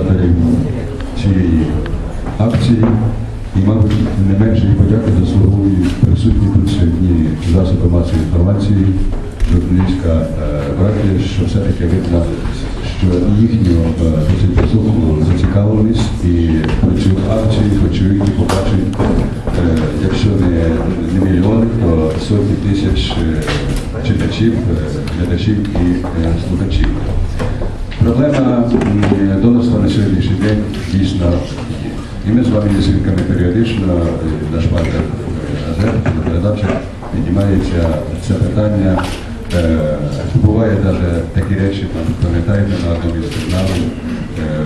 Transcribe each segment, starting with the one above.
організаторів цієї акції. І, мабуть, не менше і подяки заслуговують присутні тут сьогодні засоби масової інформації, журналістська е, братія, що все-таки видно, що їхню е, досить високу зацікавленість і про цю акцію почують і побачать, е, якщо не, не мільйони, то сотні тисяч читачів, глядачів і слухачів. Проблема м, донорства на сьогоднішній день дійсно. І ми з вами є свідками періодично е, на шпальтах е, газет, на передачах піднімається це питання. Е, Буває навіть такі речі, пам'ятаєте, на одному із журналів, е,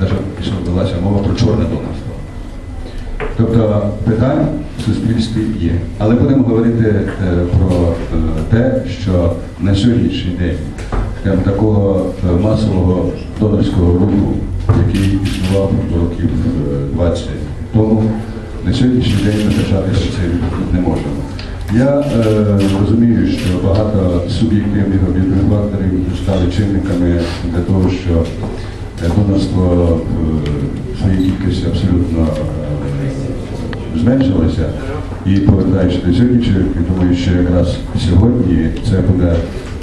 навіть пішла велася мова про чорне донорство. Тобто питань в суспільстві є. Але будемо говорити е, про е, те, що на сьогоднішній день скажімо, такого е, масового донорського руху, який існував років е, 20 тому, на сьогоднішній день ми пишатися цим не можемо. Я е, розумію, що багато суб'єктивних об'єктивних факторів стали чинниками для того, що е, донорство е, в своїй кількості абсолютно е, зменшилося. І повертаючись до сьогоднішнього, я думаю, що якраз сьогодні це буде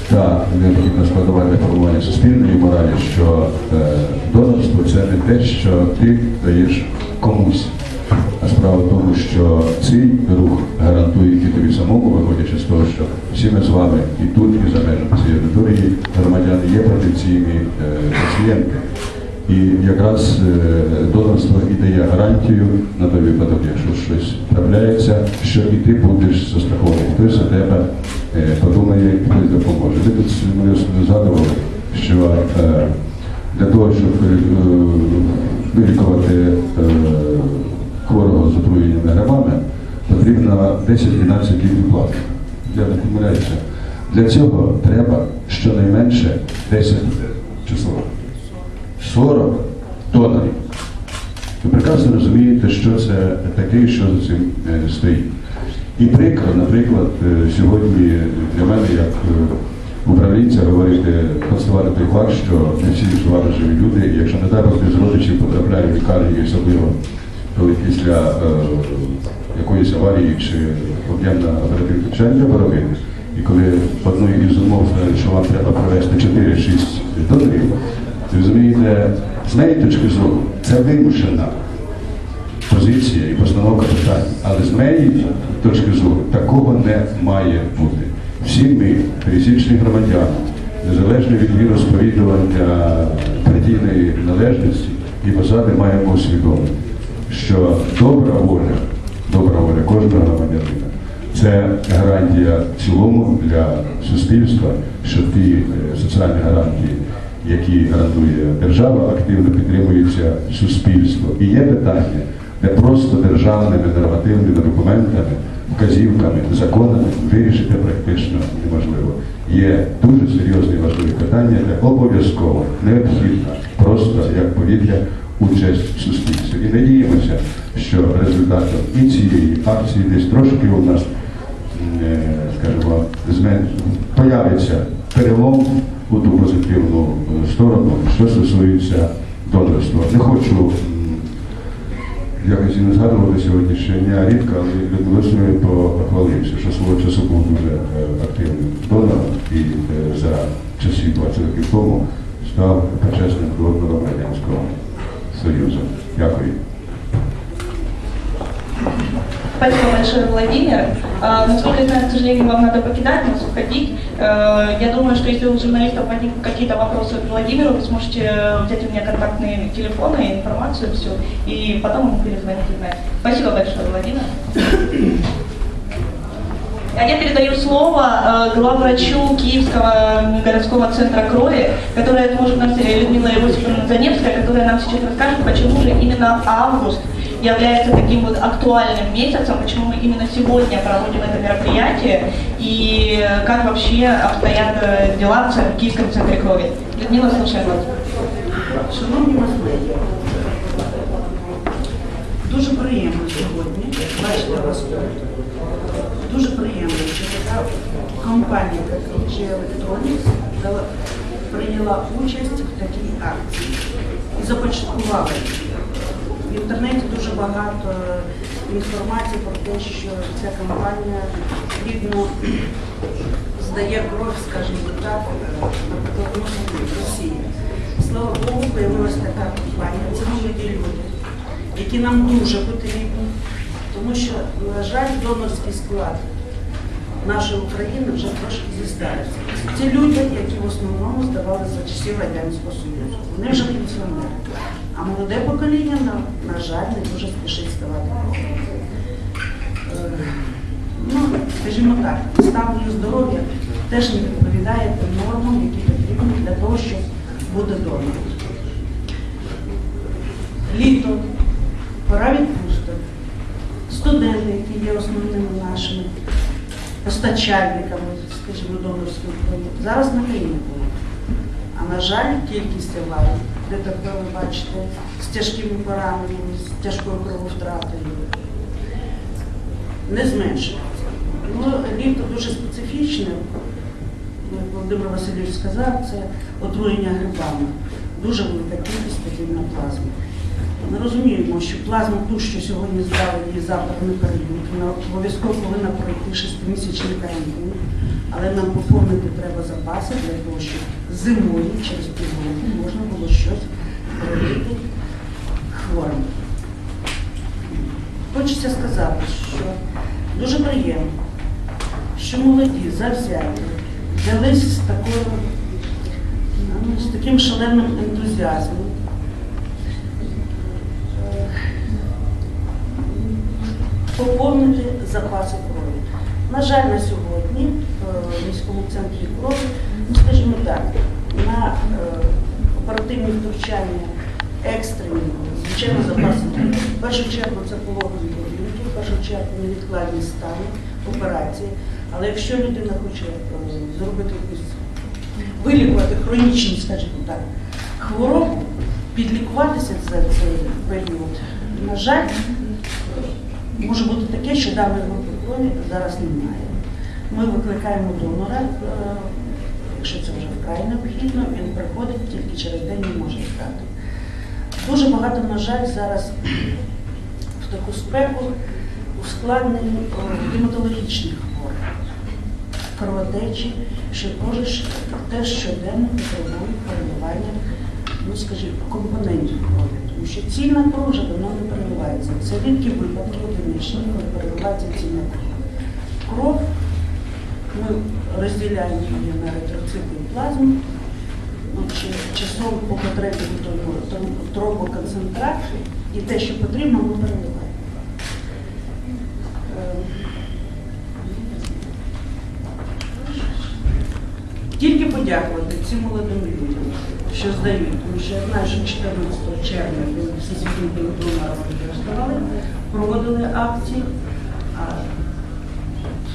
та необхідна складова для формування суспільної моралі, що е, донорство це не те, що ти даєш комусь. А справа в тому, що цей рух гарантує і тобі самому, виходячи з того, що всі ми з вами і тут, і за межами цієї аудиторії громадяни є потенційні е, пацієнти. І якраз е, донорство і дає гарантію на той випадок, якщо щось трапляється, що і ти будеш застрахований. Хтось за тебе е, подумає, хтось допоможе. Ви тут ми згадували, що е, для того, щоб вилікувати хворого з отруєннями грибами, потрібно 10-12 літрів плати. Я не помиляюся. Для цього треба щонайменше 10 число. 40 донорів. Ви прекрасно розумієте, що це таке і що за цим е, стоїть. І прикро, наприклад, е, сьогодні для мене, як е, управлінця, говорити, констатувати той факт, що не всі існували живі люди, якщо не дай Бог з родичів потрапляють в лікарню, особливо коли після якоїсь аварії чи об'ємна оперативна втручання треба. І коли одною із умов що вам треба провести 4-6 донорів, розумієте, з неї точки зору це вимушена позиція і постановка питань. Але з моєї точки зору такого не має бути. Всі ми, пересічні громадяни, незалежно від віросповідування партійної належності і посади маємо усвідомити, що добра воля, добра воля кожного громадянина це гарантія в цілому для суспільства, що ті е, соціальні гарантії, які гарантує держава, активно підтримуються суспільством. І є питання, де просто державними нормативними документами, вказівками, законами вирішити практично неможливо. Є дуже серйозні важливі питання, де обов'язково необхідна, просто як повітря, участь в суспільстві. І надіємося, що результатом і цієї акції десь трошки у нас е, скажімо, змен... появиться перелом у ту позитивну е, сторону, що стосується донорства. Не хочу якось і не згадувати сьогоднішнього дня рідко, але Людмилою похвалився, що свого часу був дуже е, активним донором і е, за часів 20 років тому став почесним донором Радянського Союзу. Дякую. Спасибо большое, Владимир. А, насколько я знаю, к сожалению, вам надо покидать нас, уходить. Э, я думаю, что если у журналистов возникнут какие-то вопросы к Владимиру, вы сможете взять у меня контактные телефоны, информацию всю, и потом ему перезвонить и знать. Спасибо большое, Владимир. А я передаю слово э, главврачу Киевского городского центра крови, которая может нас, э, Людмила Иосифовна Заневская, которая нам сейчас расскажет, почему же именно август является таким вот актуальным месяцем, почему мы именно сегодня проводим это мероприятие и э, как вообще обстоят э, дела в Киевском центре крови. Людмила, слушаем вас. Шановні мазлеї, дуже приємно сьогодні бачити вас тут. Дуже приємно, що така компанія, як LG Electronics, дала прийняла участь в такій акції і започаткувала її. В інтернеті дуже багато інформації про те, що ця кампанія плідно здає кров, скажімо так, в Росії. Слава Богу, появилася така кампанія. Це молоді люди, які нам дуже потрібні, тому що, на жаль, донорський склад нашої України вже трошки зістається. Це люди, які в основному здавали за часів Радянського Союзу. Вони вже пенсіонери. А молоде покоління, на, на жаль, не дуже спішить ставати. Е, Ну, скажімо так, її здоров'я теж не відповідає тим нормам, які потрібні для того, щоб бути донором. Літо, пора відпусток, студенти, які є основними нашими постачальниками, скажімо, донорської крові, зараз на канікулах. А на жаль, кількість аварій, де тепер ви бачите, з тяжкими пораненнями, з тяжкою крововтратою, не зменшується. Ну, літо дуже специфічне, як Володимир Васильович сказав, це отруєння грибами. Дуже велика кількість подібна плазми. Ми розуміємо, що плазму ту, що сьогодні здали, її завтра не передають. Вона обов'язково повинна пройти шестимісячний карантин. Але нам поповнити треба запаси для того, щоб зимою через півроку можна було щось робити хворим. Хочеться сказати, що дуже приємно, що молоді, завзяті, взялись з такою, ну, з таким шаленим ентузіазмом. Поповнити запаси крові. На жаль, на сьогодні е, в міському центрі крові, ну скажімо так, на е, оперативні втручання екстрені, звичайно, запаси є. В першу чергу це пологові будинки, в першу чергу невідкладні стани, операції. Але якщо людина хоче е, зробити якусь вилікувати хронічну, скажімо так, хворобу, підлікуватися за цей період, на жаль, може бути таке, що даної групи крові зараз немає. Ми викликаємо донора, е, якщо це вже вкрай необхідно, він приходить тільки через день не може стати. Дуже багато, на жаль, зараз в таку спеку ускладнені е, гематологічних хвороб, кровотечі, що теж, теж щоденно потребують переливання, ну скажімо, компонентів крові. Тому що цільна вже давно не переливається. Це рідкі випадки одиничні, коли переливається цільна кров. Кров ми розділяємо її на еритроцити і плазму. Ну, Часом по потребі тромбоконцентрат і те, що потрібно, ми переливаємо. Е, Тільки подякувати цим молодим людям, що здають, тому що я знаю, що 14 червня коли Всесвітній день донора розставали, проводили акції, а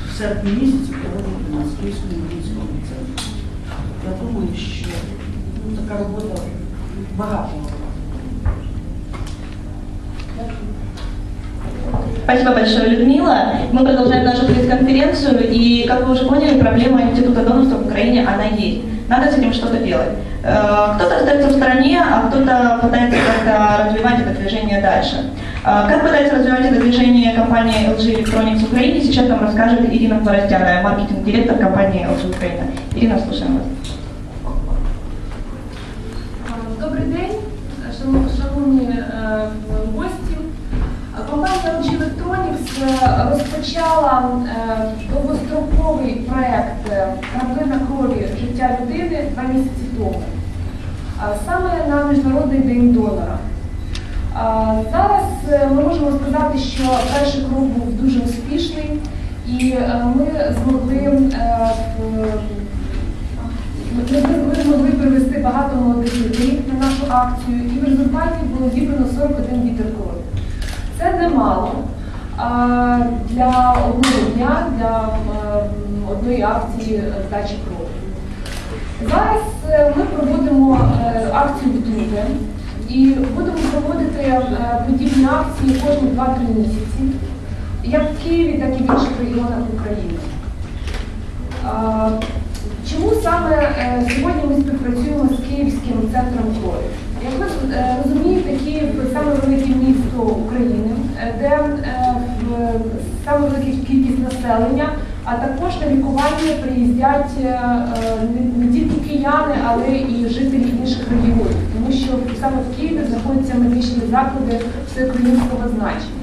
в серпні місяці проводили у нас в Київському військовому центрі. Я думаю, що ну, така робота багато. Спасибо большое, Людмила. Мы продолжаем нашу пресс-конференцию, и, как вы уже поняли, проблема института донорства в Украине, она есть. Надо с этим что-то делать. Э, Кто-то остается в стороне, а кто-то пытается как-то развивать это движение дальше. Э, Как пытается развивать это движение компания LG Electronics в Украине, сейчас нам расскажет Ирина Хворостяная, маркетинг-директор компании LG Украина. Ирина, слушаем вас. Розпочала е, довгостроковий проект е, «Краплина крові життя людини два місяці тому, саме на Міжнародний день донора. Зараз е, ми можемо сказати, що перший крок був дуже успішний, і е, ми змогли е, ми змогли привезти багато молодих людей на нашу акцію, і в результаті було зібрано 41 літр крові. Це немало для одного дня, для одної акції е, здачі крові. Зараз е, ми проводимо е, акцію вдруге і будемо проводити подібні акції кожні 2-3 місяці, як в Києві, так і в інших регіонах України. Чому саме сьогодні ми співпрацюємо з Київським центром крові? Як ви е, розумієте, Київ саме велике місто України, е, де е, саме велика кількість населення, а також на лікування приїздять не тільки кияни, але і жителі інших регіонів, тому що саме в Києві знаходяться медичні заклади всеукраїнського значення.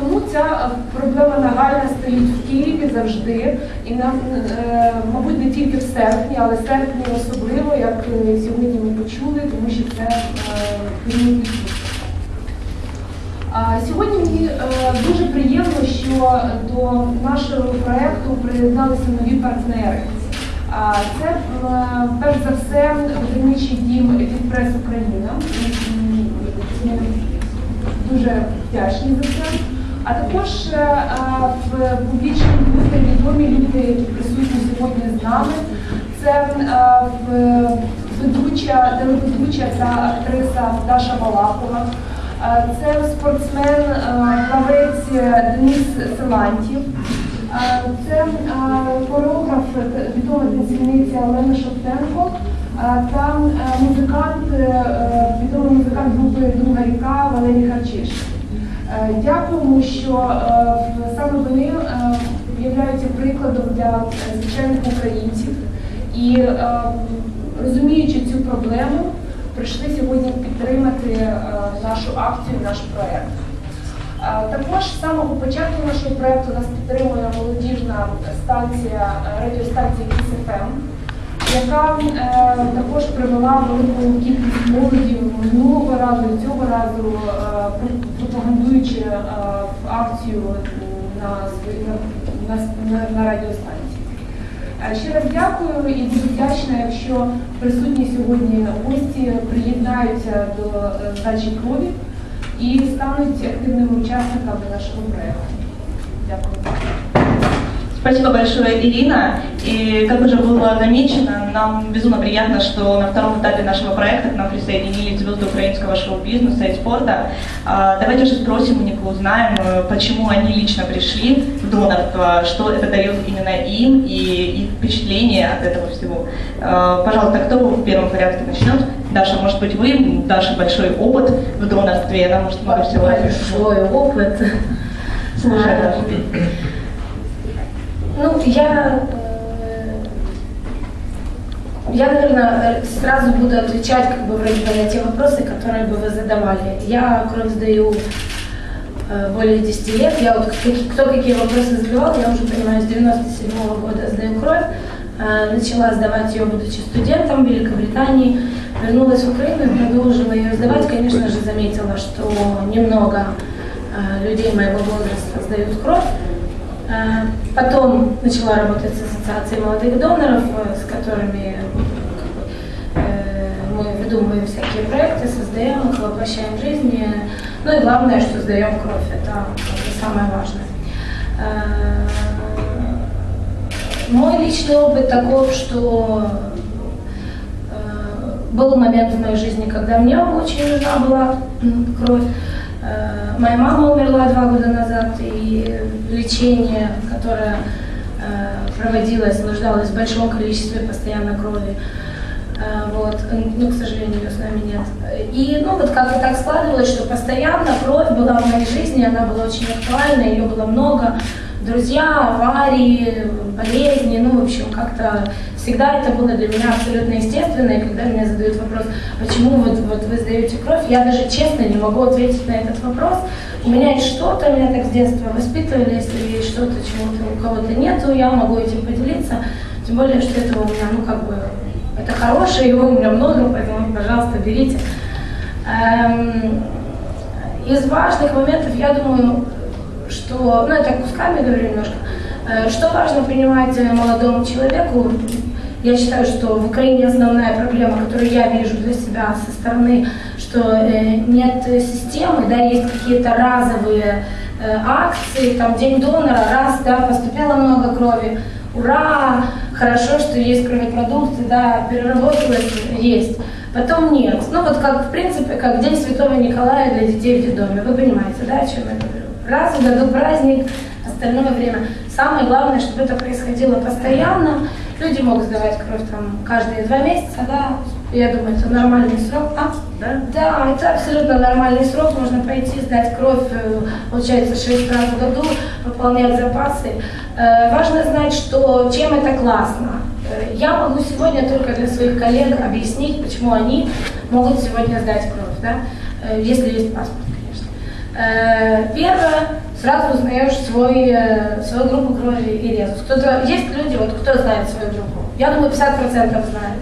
Тому ця е, проблема нагальна стоїть в Києві завжди, і нам, е, мабуть, не тільки в серпні, але в серпні особливо, як е, сьогодні ми почули, тому що це е, відпустки. А Сьогодні мені е, дуже приємно, що до нашого проєкту приєдналися нові партнери. Це е, перш за все виробничий дім «Відпрес Україна». Дуже вдячні за це. А також е, в публічному просторі відомі люди, які присутні сьогодні з нами. Це е, ведуча, телеведуча та актриса Даша Малахова. Е, Це спортсмен, плавець Денис Силантів. Е, Це хореограф, відома танцівниця Олена Шевченко. Е, Та музикант, відомий музикант групи Друга ріка Валерій Харчиш. Е, Дякуємо, що е, саме вони е, являються прикладом для звичайних українців і розуміючи цю проблему, прийшли сьогодні підтримати нашу акцію, наш проект. Е, Також з самого початку нашого проекту нас підтримує молодіжна станція радіостанція КСФМ, яка також привела велику кількість молоді минулого разу і цього разу, пропагандуючи е, акцію на, на, на, на, на радіостанції. Е, Ще раз дякую і дуже вдячна, якщо присутні сьогодні гості приєднаються до е, здачі крові і стануть активними учасниками нашого проєкту. Дякую. Спасибо большое, Ирина. И как уже было замечено, нам безумно приятно, что на втором этапе нашего проекта к нам присоединились звезды украинского шоу-бизнеса и спорта. А, Давайте же спросим у них, узнаем, э, почему они лично пришли в донорство, что это дает именно им и их впечатление от этого всего. А, Пожалуйста, кто в первом порядке начнет? Даша, может быть, вы? Даша большой опыт в донорстве, она может много всего большой опыт. Слушай, А, Даша. Ну, я, э, я, наверное, сразу буду отвечать как бы вроде бы на те вопросы, которые бы вы задавали. Я кровь сдаю э, более 10 лет. Я вот какие- кто какие вопросы задавал, я уже понимаю, с 97 года сдаю кровь. Э, Начала сдавать ее, будучи студентом в Великобритании. Вернулась в Украину и продолжила ее сдавать. Конечно же, заметила, что немного э, людей моего возраста сдают кровь. Э, Потом начала работать с ассоциацией молодых доноров, э, с которыми э, мы выдумываем всякие проекты, создаем их, воплощаем в жизни. Ну и главное, что сдаем кровь, это самое важное. Э, Мой личный опыт таков, что э, был момент в моей жизни, когда мне очень нужна была кровь. Моя мама умерла два года назад, и лечение, которое э, проводилось, нуждалось в большом количестве постоянно крови. Э, Вот, ну, к сожалению, ее с нами нет. И, ну, вот как-то так складывалось, что постоянно кровь была в моей жизни, она была очень актуальна, ее было много. Друзья, аварии, болезни, ну, в общем, как-то всегда это было для меня абсолютно естественно. И когда мне задают вопрос, почему вот, вот вы сдаете кровь, я даже честно не могу ответить на этот вопрос. У меня есть что-то, меня так с детства воспитывали, если есть что-то, чего-то у кого-то нету, я могу этим поделиться. Тем более, что этого у меня, ну, как бы, это хорошее, его у меня много, поэтому, пожалуйста, берите. Эм, Из важных моментов, я думаю, что, ну, это кусками говорю немножко, э, что важно принимать э, молодому человеку, я считаю, что в Украине основная проблема, которую я вижу для себя со стороны, что э, нет э, системы, да, есть какие-то разовые э, акции, там День донора, раз, да, поступило много крови, ура, хорошо, что есть кровопродукты, да, переработалось, есть. Потом нет. Ну вот как, в принципе, как День Святого Николая для детей в детдоме. Вы понимаете, да, о чем я говорю? Раз в году праздник, остальное время. Самое главное, чтобы это происходило постоянно. Люди могут сдавать кровь там каждые два месяца, да, я думаю, это нормальный срок. А? Да? Да, это абсолютно нормальный срок, можно пойти сдать кровь, э, получается, 6 раз в году, пополнять запасы. Э, Важно знать, что чем это классно. Э, Я могу сегодня только для своих коллег объяснить, почему они могут сегодня сдать кровь, да, если есть паспорт, Первое, сразу узнаешь свой, э, свою группу крови и резус. Кто-то, есть люди, вот кто знает свою группу? Я думаю, 50% знает.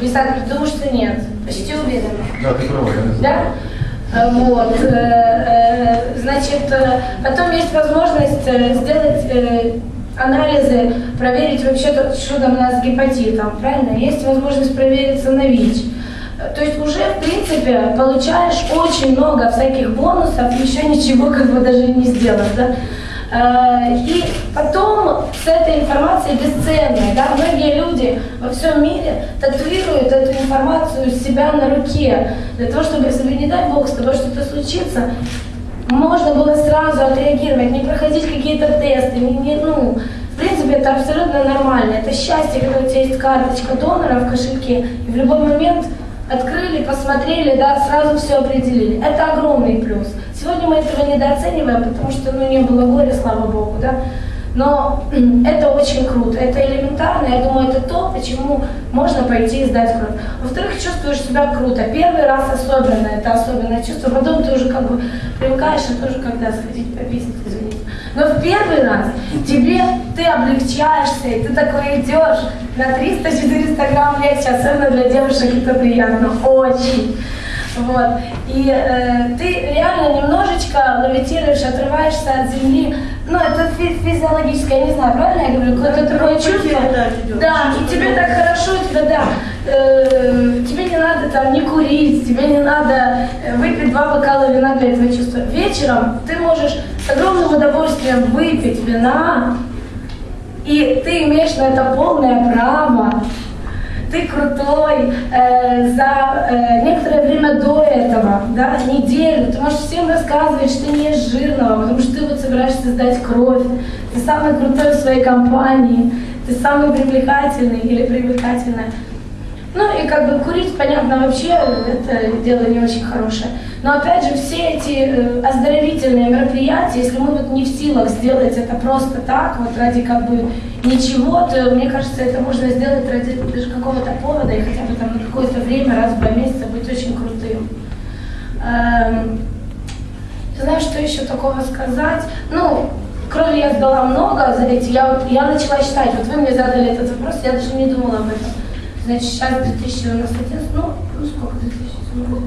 50%, думаю, что нет. Почти уверена. Да, ти права, я не Да? Э, Вот. э, э, Значит, э, потом есть возможность э, сделать э, анализы, проверить вообще, то, что там у нас с гепатитом, правильно? Есть возможность провериться на ВИЧ. То есть уже, в принципе, получаешь очень много всяких бонусов, еще ничего как бы даже не сделав, да? Э, И потом с этой информацией бесценной, да, многие люди во всем мире татуируют эту информацию у себя на руке, для того, чтобы, если не дай бог, с тобой что-то случится, можно было сразу отреагировать, не проходить какие-то тесты, не, не, ну, в принципе, это абсолютно нормально. Это счастье, когда у тебя есть карточка донора в кошельке, и в любой момент открыли, посмотрели, да, сразу все определили. Это огромный плюс. Сегодня мы этого недооцениваем, потому что, ну, не было горя, слава богу, да. Но это очень круто, это элементарно, я думаю, это то, почему можно пойти и сдать кровь. Во-вторых, чувствуешь себя круто. Первый раз особенно, это особенное чувство, потом ты уже как бы привыкаешь, а тоже когда сходить пописать, извините. Но в первый раз тебе ты облегчаешься, и ты такой идешь на 300-400 грамм легче, особенно для девушек это приятно, очень. Вот. И э, ты реально немножечко левитируешь, отрываешься от земли. Ну, это фи- физиологическое, я не знаю, правильно я говорю? Какое-то такое чувство. да, идет. Да, и тебе так хорошо, тебе, да, э, тебе не надо там не курить, тебе не надо э, выпить два бокала вина для этого чувства. Вечером ты можешь с огромным удовольствием выпить вина, и ты имеешь на это полное право. Ты крутой э, за э, некоторое время до этого, да, неделю. Ты можешь всем рассказывать, что ты не ешь жирного, потому что ты вот собираешься сдать кровь. Ты самый крутой в своей компании, ты самый привлекательный или привлекательная. Ну и как бы курить, понятно, вообще это дело не очень хорошее. Но опять же, все эти э, оздоровительные мероприятия, если мы вот не в силах сделать это просто так, вот ради как бы ничего, то мне кажется, это можно сделать ради даже какого-то повода и хотя бы там на какое-то время, раз в два месяца быть очень крутым. Эм, не знаю, что еще такого сказать. Ну, крови я сдала много за эти. Я, я начала считать. Вот вы мне задали этот вопрос, я даже не думала об этом. Значит, сейчас 2000 у нас один, ну, ну сколько 2000? Сколько?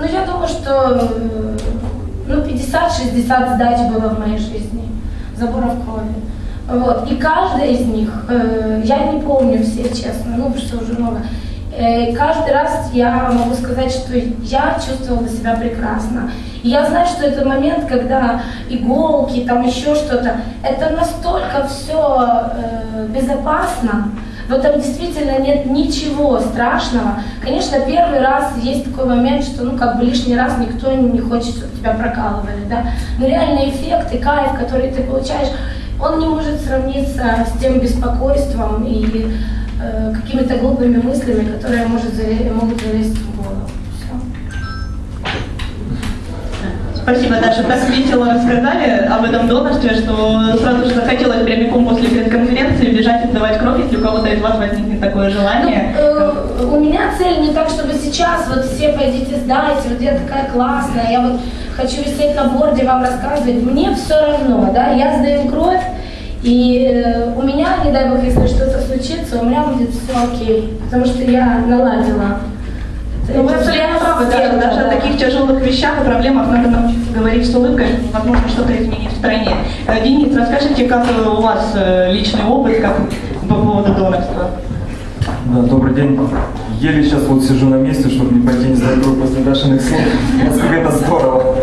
Ну, я думаю, что э, ну, 50-60 сдач было в моей жизни, заборов крови. Вот. И каждая из них, э, я не помню все, честно, ну, потому что уже много. Э, каждый раз я могу сказать, что я чувствовала себя прекрасно. И я знаю, что это момент, когда иголки, там еще что-то, это настолько все безопасно, в этом действительно нет ничего страшного. Конечно, первый раз есть такой момент, что ну как бы лишний раз никто не хочет, чтобы тебя прокалывали, да. Но реальный эффект и кайф, который ты получаешь, он не может сравниться с тем беспокойством и э, какими-то глупыми мыслями, которые может зале- могут залезть в Спасибо, Даша, так весело рассказали об этом донорстве, что сразу же захотелось прямиком после пресс-конференции бежать отдавать кровь, если у кого-то из вас возникнет такое желание. Ну, э, у меня цель не так, чтобы сейчас вот все пойдите сдайте, вот я такая классная, я вот хочу висеть на борде, вам рассказывать. Мне все равно, да, я сдаю кровь, и э, у меня, не дай бог, если что-то случится, у меня будет все окей, потому что я наладила. Ну, вы абсолютно правы, Даша, даже о таких тяжелых вещах и проблемах надо научиться говорить с улыбкой, чтобы, возможно, что-то изменить в стране. Э, Денис, расскажите, как э, у вас э, личный опыт, как по поводу донорства? Да, добрый день. Еле сейчас вот сижу на месте, чтобы не пойти не сдать кровь после Дашиных слов. Насколько это здорово.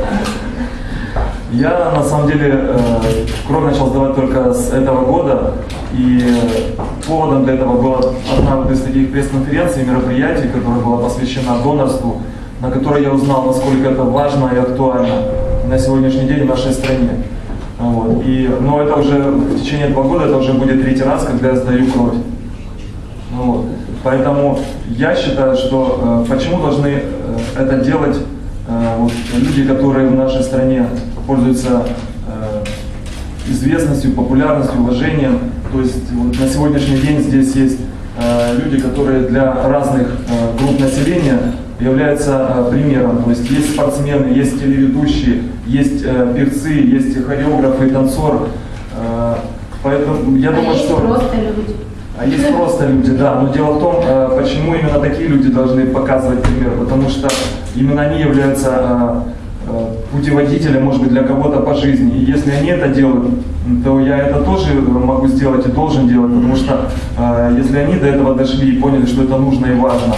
Я на самом деле э, кровь начал сдавать только с этого года, и э, поводом для этого была одна вот из таких пресс-конференций, мероприятий, которая была посвящена донорству, на которой я узнал, насколько это важно и актуально на сегодняшний день в нашей стране. Вот. И, но это уже в течение два года, это уже будет третий раз, когда я сдаю кровь. Ну вот. Поэтому я считаю, что э, почему должны э, это делать э, вот, люди, которые в нашей стране пользуются э, известностью, популярностью, уважением. То есть вот, на сегодняшний день здесь есть э, люди, которые для разных э, групп населения являются э, примером. То есть есть спортсмены, есть телеведущие, есть э, певцы, есть хореографы, танцоры. Э, поэтому я А думаю, есть что... просто люди. А есть просто люди, да. Но дело в том, э, почему именно такие люди должны показывать пример. Потому что именно они являются э, э, путеводителем, может быть, для кого-то по жизни. И если они это делают, то я это тоже могу сделать и должен делать. Потому что э, если они до этого дошли и поняли, что это нужно и важно,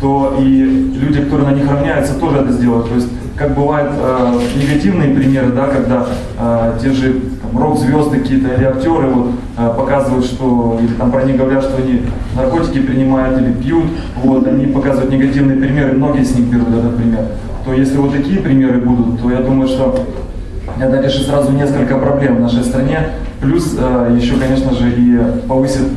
то и люди, которые на них равняются, тоже это сделают. То есть, как бывают э, негативные примеры, да, когда э, те же рок-звезды какие-то или актеры вот, э, показывают, что, или там про них говорят, что они наркотики принимают или пьют, вот, они показывают негативные примеры, многие с них берут этот пример. То если вот такие примеры будут, то я думаю, что это решит сразу несколько проблем в нашей стране. Плюс э, еще, конечно же, и повысит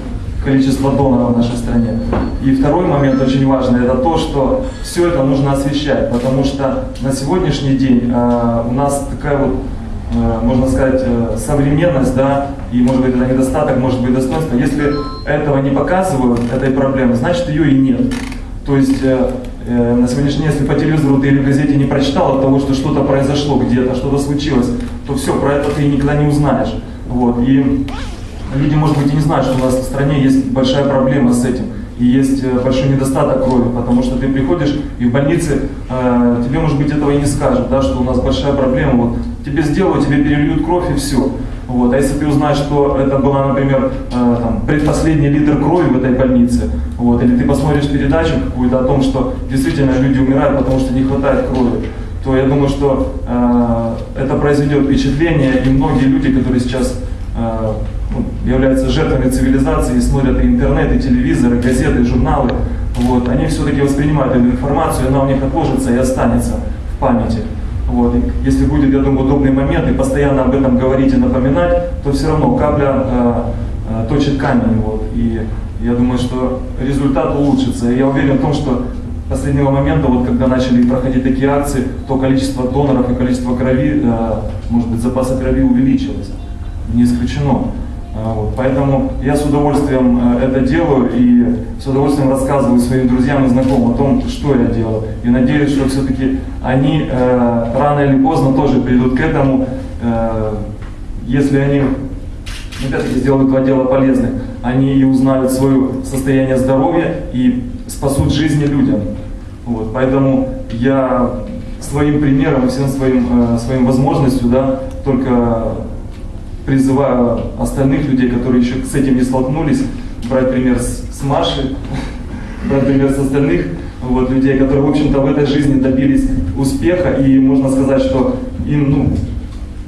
количество доноров в нашей стране. И второй момент очень важный, это то, что все это нужно освещать, потому что на сегодняшний день э, у нас такая вот, э, можно сказать, э, современность, да, и может быть это недостаток, может быть достоинство. Если этого не показывают, этой проблемы, значит ее и нет. То есть э, э, на сегодняшний день, если по телевизору ты или в газете не прочитал от того, что что-то произошло где-то, что-то случилось, то все, про это ты никогда не узнаешь. Вот. И люди, может быть, и не знают, что у нас в стране есть большая проблема с этим. И есть э, большой недостаток крови, потому что ты приходишь и в больнице э, тебе, может быть, этого и не скажут, да, что у нас большая проблема. Вот тебе сделают, тебе перельют кровь и все. Вот. А если ты узнаешь, что это была, например, э, там, предпоследний литр крови в этой больнице, вот, или ты посмотришь передачу какую-то о том, что действительно люди умирают, потому что не хватает крови, то я думаю, что э, это произведет впечатление, и многие люди, которые сейчас э, ну, являются жертвами цивилизации, и смотрят и интернет, и телевизор, и газеты, и журналы, вот, они все-таки воспринимают эту информацию, она у них отложится и останется в памяти. Вот. Если будет, я думаю, удобный момент и постоянно об этом говорить и напоминать, то все равно капля э, э, точит камень. Вот. И я думаю, что результат улучшится. И я уверен в том, что последнего момента, вот когда начали проходить такие акции, то количество доноров и количество крови, э, может быть, запаса крови увеличилось, не исключено. А, Вот, поэтому я с удовольствием э, это делаю и с удовольствием рассказываю своим друзьям и знакомым о том, что я делаю. И надеюсь, что все-таки они э, рано или поздно тоже придут к этому, э, если они опять-таки сделают два дела полезных. Они и узнают свое состояние здоровья и спасут жизни людям. Вот, поэтому я своим примером, всем своим, э, своим возможностью, да, только призываю остальных людей, которые еще с этим не столкнулись, брать пример с, с Маши, брать пример с остальных вот, людей, которые, в общем-то, в этой жизни добились успеха, и можно сказать, что им, ну,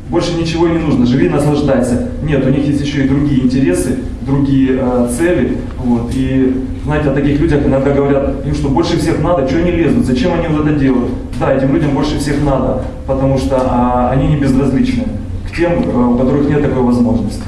больше ничего не нужно, живи, наслаждайся. Нет, у них есть еще и другие интересы, другие э, цели. Вот. И знаете, о таких людях иногда говорят, им что больше всех надо, что они лезут, зачем они вот это делают? Да, этим людям больше всех надо, потому что а, они не безразличны к тем, э, у которых нет такой возможности.